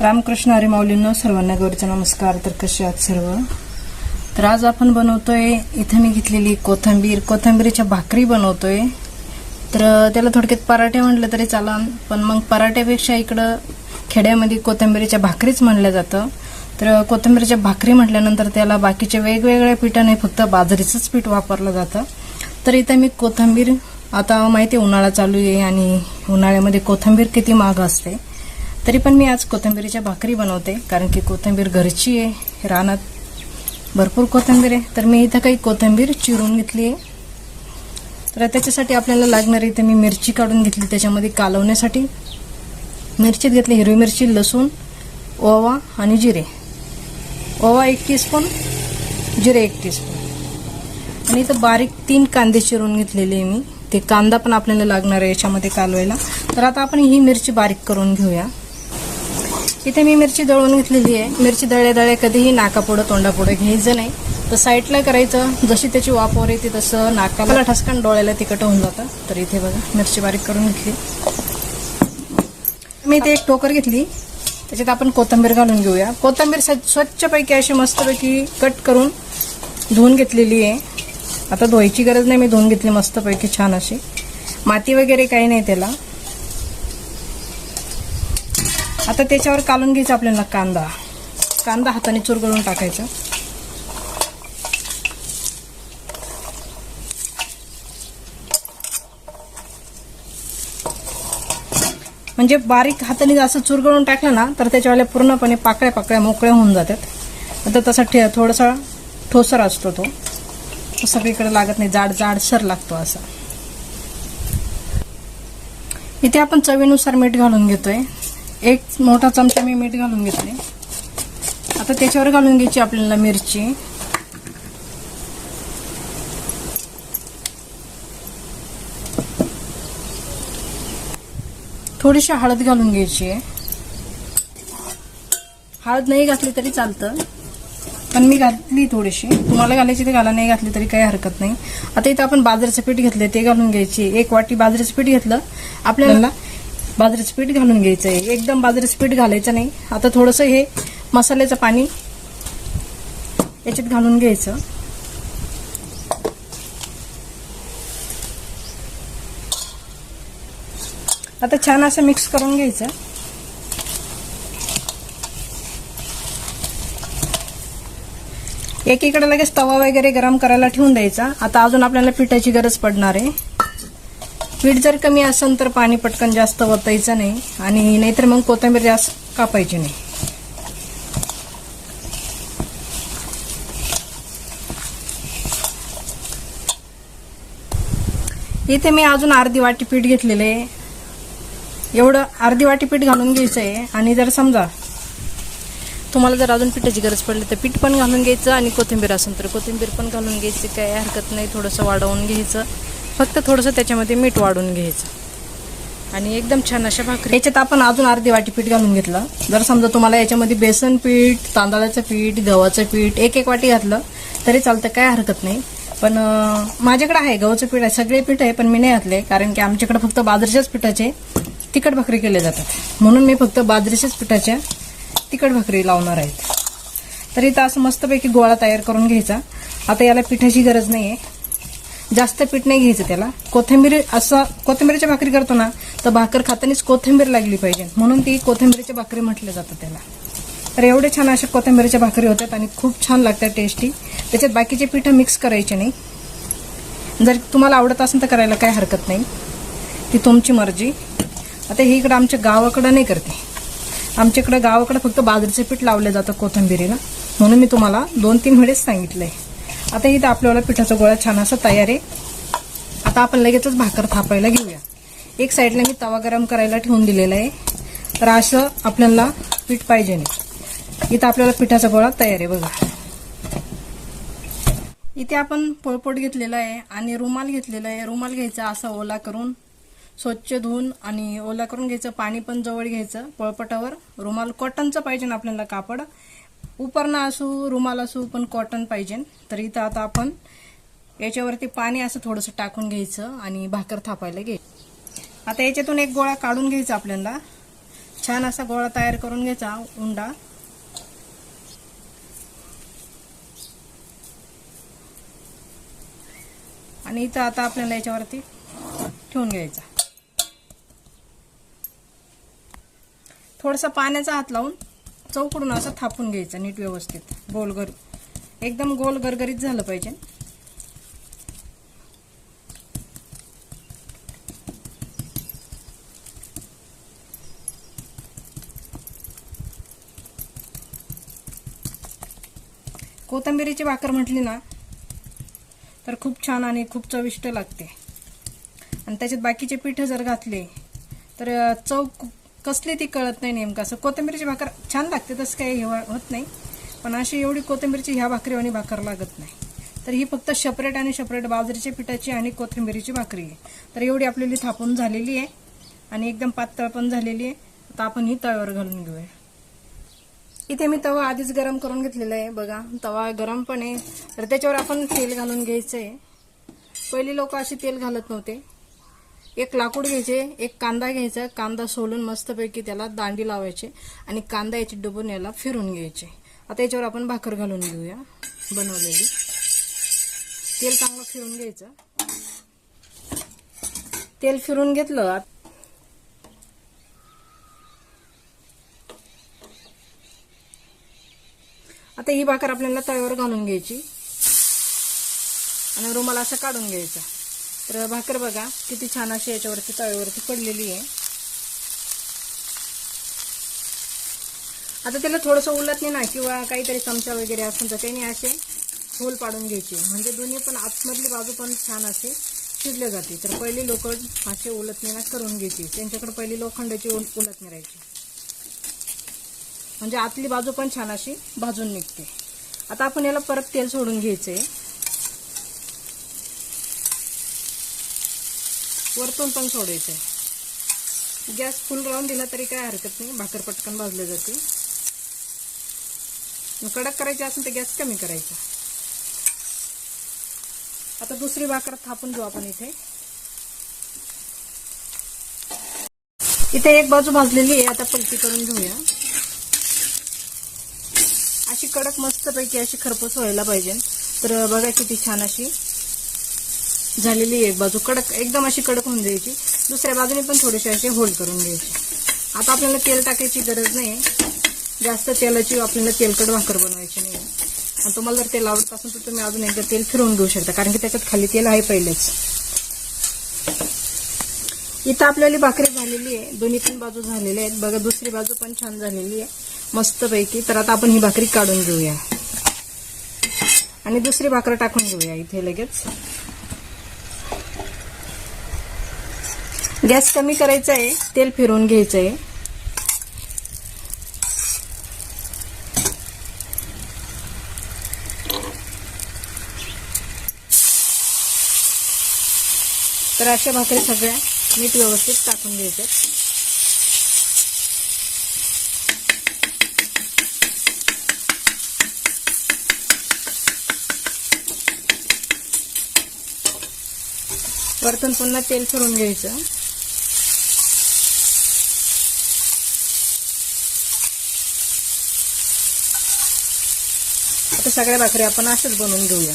रामकृष्ण हरी माऊलींनो सर्वांना गौरीचा नमस्कार. तर कसे आहात सर्व? तर आज आपण बनवतोय इथं मी घेतलेली कोथंबीर. कोथंबीरीच्या भाकरी बनवतोय. तर त्याला थोडक्यात पराठे म्हटलं तरी चालन पण मग पराठ्यापेक्षा इकडं खेड्यामध्ये कोथंबीरीच्या भाकरीच म्हणलं जातं. तर कोथंबीरीच्या भाकरी म्हटल्यानंतर त्याला बाकीच्या वेगवेगळ्या पिठाने फक्त बाजरीचंच पीठ वापरलं जातं. तर इथं मी कोथंबीर आता माहिती आहे उन्हाळा चालू आहे आणि उन्हाळ्यामध्ये कोथंबीर किती महाग असते. तरी पण मी आज कोथिंबीरीच्या भाकरी बनवते कारण की कोथिंबीर घरची आहे रानात भरपूर कोथिंबीर आहे. तर मी इथं काही कोथिंबीर चिरून घेतली आहे. तर त्याच्यासाठी आपल्याला लागणार इथे मी मिरची काढून घेतली त्याच्यामध्ये कालवण्यासाठी. मिरचीत घेतली हिरवी मिरची लसूण ओवा आणि जिरे. ओवा एक टीस्पून जिरे एक टीस्पून आणि इथं बारीक तीन कांदे चिरून घेतलेले आहे मी. ते कांदा पण आपल्याला लागणार आहे याच्यामध्ये कालवायला. तर आता आपण ही मिरची बारीक करून घेऊया. इथे मी मिरची दळून घेतलेली आहे. मिरची दळ्या दळ्या कधीही नाकापुढं तोंडापुढं घ्यायचं नाही. तर साईडला करायचं. जशी त्याची वापर येते तसं नाकाला. ठसकन डोळ्याला तिखट होऊन जातं. तर इथे बघा मिरची बारीक करून घेतली. मी इथे एक टोकर घेतली. त्याच्यात आपण कोथंबीर घालून घेऊया. कोथंबीर स्वच्छ- स्वच्छपैकी अशी मस्तपैकी कट करून धुवून घेतलेली आहे. आता धुवायची गरज नाही. मी धुवून घेतली मस्तपैकी छान अशी. माती वगैरे काही नाही त्याला. आता त्याच्यावर कालून घ्यायचा आपल्याला कांदा. कांदा हाताने चुरगळून टाकायचा. म्हणजे बारीक हाताने असं चुरगळून टाकलं ना तर त्याच्यावाल्या पूर्णपणे पाकळ्या पाकळ्या मोकळ्या होऊन जातात. आता तसा ठे थोडासा ठोसर असतो तो. सगळीकडे लागत नाही जाड जाडसर लागतो असा. इथे आपण चवीनुसार मीठ घालून घेतोय. एक मोठा चमचा मी मीठ घालून घेतले. आता त्याच्यावर घालून घ्यायची आपल्याला मिरची. थोडीशी हळद घालून घ्यायची आहे. हळद नाही घातली तरी चालतं. पण मी घातली थोडीशी. तुम्हाला घालायची ते घाला नाही घातली तरी काही हरकत नाही. आता इथं आपण बाजरीचं पीठ घेतलं ते घालून घ्यायची. एक वाटी बाजरीचं पीठ घेतलं. आपल्याला बाजरीचं पीठ घालून घ्यायचं आहे एकदम बाजरीचं पीठ घालायचं नाही. आता थोडंसं हे मसाल्याचं पाणी याच्यात घालून घ्यायचं. आता छान असं मिक्स करून घ्यायचं. एकीकडे लगेच तवा वगैरे गरम करायला ठेवून द्यायचा. आता अजून आपल्याला पिठाची गरज पडणार आहे. पीठ जर कमी असेल तर पाणी पटकन जास्त वतायचं नाही आणि नाहीतर मग कोथिंबीर जास्त कापायची नाही. इथे मी अजून अर्धी वाटी पीठ घेतलेलं आहे. एवढं अर्धी वाटी पीठ घालून घ्यायचं आहे आणि जर समजा तुम्हाला जर अजून पिठाची गरज पडली तर पीठ पण घालून घ्यायचं आणि कोथिंबीर असेल तर कोथिंबीर पण घालून घ्यायची काही हरकत नाही थोडंसं वाढवून घ्यायचं. फक्त थोडंसं त्याच्यामध्ये मीठ वाढून घ्यायचं. आणि एकदम छान अशा भाकरी. याच्यात आपण अजून अर्धी वाटी पीठ घालून घेतलं. जर समजा तुम्हाला याच्यामध्ये बेसन पीठ तांदळाचं पीठ गव्हाचं पीठ एक एक वाटी घातलं तरी चालतं काय हरकत नाही. पण माझ्याकडे आहे गव्हाचं पीठ आहे सगळे पीठ आहे पण मी नाही घातले कारण की आमच्याकडे फक्त बाजरीच्याच पिठाचे तिखट भाकरी केले जातात. म्हणून मी फक्त बाजरीच्याच पिठाच्या तिखट भाकरी लावणार आहेत तर इथं असं मस्तपैकी गोळा तयार करून घ्यायचा. आता याला पिठाची गरज नाही आहे जास्त पीठ नाही घ्यायचं त्याला. कोथिंबीर असं कोथिंबीरच्या भाकरी करतो ना तर भाकर खातानीच कोथिंबीर लागली पाहिजे. म्हणून ती कोथिंबीरच्या भाकरी म्हटलं जातं त्याला. तर एवढे छान अशा कोथिंबीरच्या भाकरी होतात आणि खूप छान लागतात टेस्टी त्याच्यात बाकीचे पिठं मिक्स करायचे नाही. जर तुम्हाला आवडत असेल तर करायला काही हरकत नाही. ती तुमची मर्जी. आता हे इकडं आमच्या गावाकडं नाही करते. आमच्याकडं गावाकडं फक्त बाजरीचं पीठ लावलं जातं कोथिंबीरीला. म्हणून मी तुम्हाला दोन तीन वेळेस सांगितलं आहे आता इथं आपल्याला पिठाचा गोळा छान असा तयार आहे. आता आपण लगेचच भाकर थापायला घेऊया. एक साईडला मी तवा गरम करायला ठेवून दिलेला आहे. तर असं आपल्याला पीठ पाहिजे नाही. इथं आपल्याला पिठाचा गोळा तयार आहे बघा. इथे आपण पोळपोट घेतलेला आहे आणि रुमाल घेतलेला आहे. रुमाल घ्यायचा असा ओला करून स्वच्छ धुवून आणि ओला करून घ्यायचं. पाणी पण जवळ घ्यायचं पोळपटावर. रुमाल कॉटनचं पाहिजे ना आपल्याला कापड. उपरणं असू रुमाल असू पण कॉटन पाहिजे. तर इथं आता आपण याच्यावरती पाणी असं थोडंसं टाकून घ्यायचं आणि भाकर थापायला घ्यायचं आता याच्यातून एक गोळा काढून घ्यायचा आपल्याला. छान असा गोळा तयार करून घ्यायचा उंडा. आणि इथं आता आपल्याला याच्यावरती ठेवून घ्यायचा. थोडासा पाण्याचा हात लावून चौकडून असं थापून घ्यायचं नीट व्यवस्थित. गोल गर एकदम गोल गरगरीत झालं पाहिजे. कोथंबिरीची भाकर म्हटली ना तर खूप छान आणि खूप चविष्ट लागते. आणि त्याच्यात बाकीचे पीठ जर घातले तर चव कसली ती कळत नाही नेमकं. असं कोथिंबीरची भाकर छान लागते तसं काही हे वा- होत नाही. पण अशी एवढी कोथिंबीरची ह्या भाकरीवानी भाकर लागत नाही. तर ही फक्त शपरेट आणि शपरेट बाजरीच्या पिठाची आणि कोथिंबीरीची भाकरी आहे. तर एवढी आपल्याला थापून झालेली आहे. आणि एकदम पातळ पण झालेली आहे. आता आपण ही तव्यावर घालून घेऊया. इथे मी तवा आधीच गरम करून घेतलेला आहे. बघा तवा गरम पण आहे. तर त्याच्यावर आपण तेल घालून घ्यायचं आहे पहिली लोक असे तेल घालत नव्हते. एक लाकूड घ्यायचे एक कांदा घ्यायचा कांदा सोलून मस्तपैकी त्याला दांडी लावायचे आणि कांदा याची डुबून याला फिरून घ्यायचे. आता याच्यावर आपण भाकर घालून घेऊया बनवलेली. तेल चांगलं फिरून घ्यायचं. तेल फिरून घेतलं. आता ही भाकर आपल्याला तव्यावर घालून घ्यायची. आणि रुमाल असं काढून घ्यायचा. तर भाकर बघा किती छान अशी याच्यावरती तळीवरती पडलेली आहे. आता त्याला थोडंसं उलट नाही ना किंवा काहीतरी चमचा वगैरे असेल तर त्याने असे होल पाडून घ्यायचे. म्हणजे दोन्ही पण आतमधली बाजू पण छान असे शिजले जाते. तर पहिले लोक असे नाही ना करून घ्यायचे. त्यांच्याकडे पहिली लोखंडाची उल- नाही राहायची. म्हणजे आतली बाजू पण छान अशी भाजून निघते. आता आपण याला परत तेल सोडून घ्यायचंय. वरतून पण सोडायचं आहे गॅस फुल राहून दिला तरी काय हरकत नाही भाकर पटकन भाजले जाते. कडक करायची असेल तर गॅस कमी करायचा. आता दुसरी भाकर थापून घेऊ आपण इथे. इथे एक बाजू भाजलेली आहे आता पलटी करून घेऊया. अशी कडक मस्तपैकी अशी खरपूस व्हायला पाहिजे. तर बघा किती छान अशी झालेली आहे. एक बाजू कडक एकदम अशी कडक होऊन द्यायची. दुसऱ्या बाजूने पण थोडेसे असे होल्ड करून द्यायचे आता आपल्याला तेल टाकायची गरज नाही. जास्त तेलाची आपल्याला तेलकट भाकर बनवायची नाही. आणि तुम्हाला जर तेल आवडत असेल तर तुम्ही अजून एकदा तेल फिरवून घेऊ शकता. कारण की त्याच्यात खाली तेल आहे पहिलेच. इथं आपल्याला भाकरी झालेली आहे. दोन्ही पण बाजू झालेल्या आहेत. बघा दुसरी बाजू पण छान झालेली आहे. मस्तपैकी. तर आता आपण ही भाकरी काढून घेऊया. आणि दुसरी भाकर टाकून घेऊया इथे लगेच. गॅस कमी करायचा आहे तेल फिरवून घ्यायचं आहे तर अशा भाकरी सगळ्या मीठ व्यवस्थित टाकून घ्यायच्या. वरतून पुन्हा तेल फिरून घ्यायचं. आता सगळ्या भाकरी आपण अशाच बनवून घेऊया.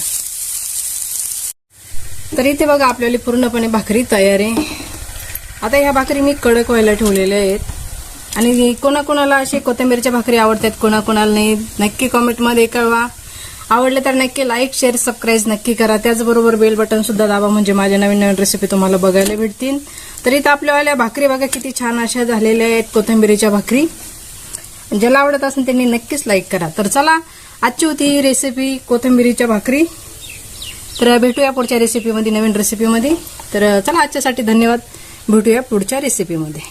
तर इथे बघा आपल्याला पूर्णपणे भाकरी तयार आहे. आता ह्या भाकरी मी कडक व्हायला ठेवलेल्या आहेत. आणि कोणाकोणाला असे कोथिंबीरच्या भाकरी आवडतात कोणाकोणाला नाही नक्की कॉमेंटमध्ये कळवा. आवडले तर नक्की लाईक शेअर सबस्क्राईब नक्की करा. त्याचबरोबर बेल बटन सुद्धा दाबा म्हणजे माझ्या नवीन नवीन रेसिपी तुम्हाला बघायला भेटतील. तर इथं आपल्यावाल्या भाकरी बघा किती छान अशा झालेल्या आहेत कोथिंबीरीच्या भाकरी. ज्याला आवडत असेल त्यांनी नक्कीच लाईक करा. तर चला आजची होती रेसिपी कोथिंबिरीच्या भाकरी. तर भेटूया पुढच्या रेसिपीमध्ये नवीन रेसिपीमध्ये तर चला आजच्यासाठी धन्यवाद. भेटूया पुढच्या रेसिपीमध्ये